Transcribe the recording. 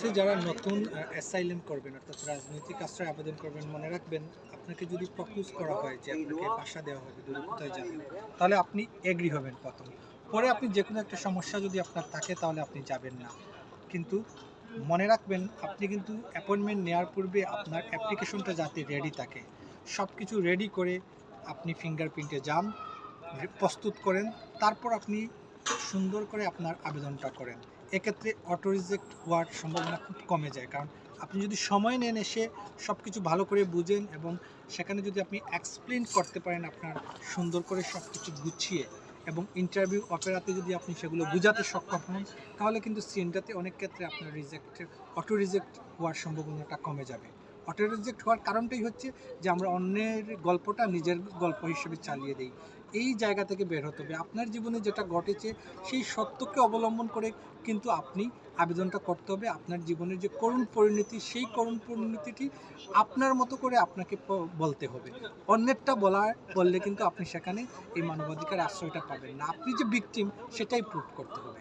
হচ্ছে যারা নতুন অ্যাসাইলেম করবেন, অর্থাৎ রাজনৈতিক আশ্রয় আবেদন করবেন, মনে রাখবেন আপনাকে যদি প্রপোজ করা হয় যে আপনাকে বাসা দেওয়া হবে, দূরে কোথায় যাবেন, তাহলে আপনি এগ্রি হবেন প্রথম। পরে আপনি যে কোনো একটা সমস্যা যদি আপনার থাকে, তাহলে আপনি যাবেন না। কিন্তু মনে রাখবেন, আপনি কিন্তু অ্যাপয়েন্টমেন্ট নেওয়ার পূর্বে আপনার অ্যাপ্লিকেশনটা যাতে রেডি থাকে। সব কিছু রেডি করে আপনি ফিঙ্গারপ্রিন্টে যান, প্রস্তুত করেন, তারপর আপনি সুন্দর করে আপনার আবেদনটা করেন। এক্ষেত্রে অটো রিজেক্ট হওয়ার সম্ভাবনা খুব কমে যায়। কারণ আপনি যদি সময় নেন এসে সব কিছু ভালো করে বুঝেন এবং সেখানে যদি আপনি এক্সপ্লেন করতে পারেন আপনার সুন্দর করে সব কিছু গুছিয়ে এবং ইন্টারভিউ অপেরাতে যদি আপনি সেগুলো বোঝাতে সক্ষম হন, তাহলে কিন্তু সিনটাতে অনেক ক্ষেত্রে আপনার রিজেক্টের অটো রিজেক্ট হওয়ার সম্ভাবনাটা কমে যাবে। অটো রিজেক্ট হওয়ার কারণটাই হচ্ছে যে আমরা অন্যের গল্পটা নিজের গল্প হিসেবে চালিয়ে দিই। এই জায়গা থেকে বের হতে হবে। আপনার জীবনে যেটা ঘটেছে, সেই সত্যকে অবলম্বন করে কিন্তু আপনি আবেদনটা করতে হবে। আপনার জীবনের যে করুণ পরিণতি, সেই করুণ পরিণতিটি আপনার মতো করে আপনাকে বলতে হবে। অন্যেরটা বলার, বললে কিন্তু আপনি সেখানে এই মানবাধিকার আশ্রয়টা পাবেন না। আপনি যে ভিকটিম সেটাই প্রুভ করতে হবে।